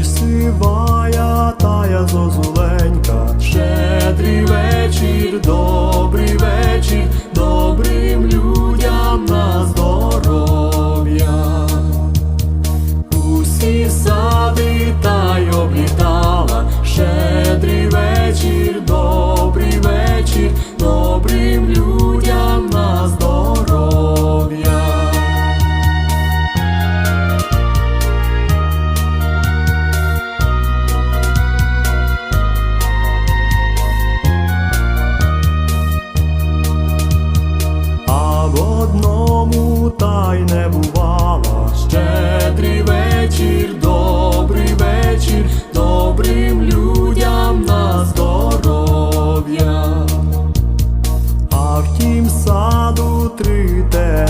Ой, сивая тая зозуленька, щедрий вечір, добрий вечір, добрим людям на здоров'я. Усі сади та й облітала.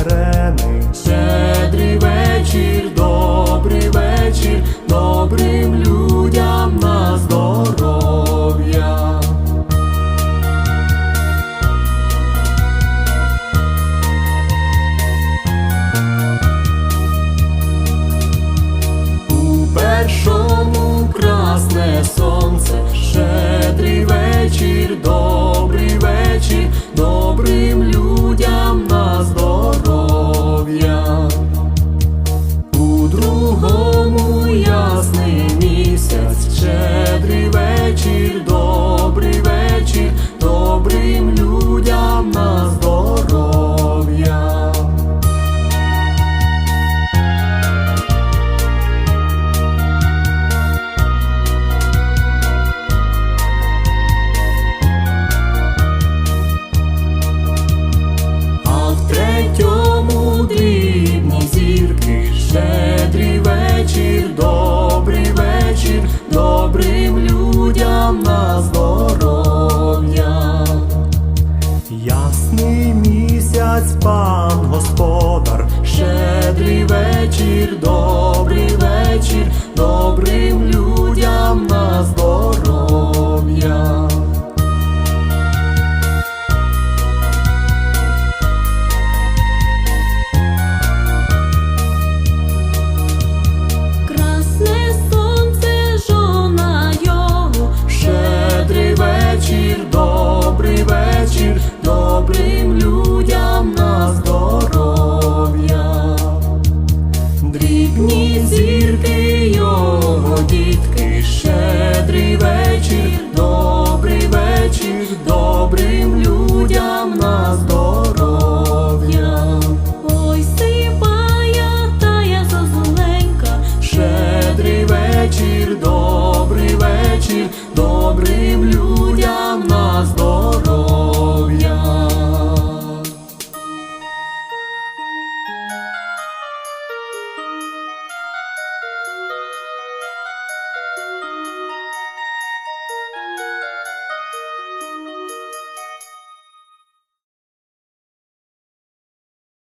сирени, щедрий вечір, добрий вечір, добрим людям на здоров'я. У першому красне сонце, щедрий вечір, добрий вечір, добрим. Отець, пан Господар, щедрий вечір, добрий вечір, добрий. добрим людям.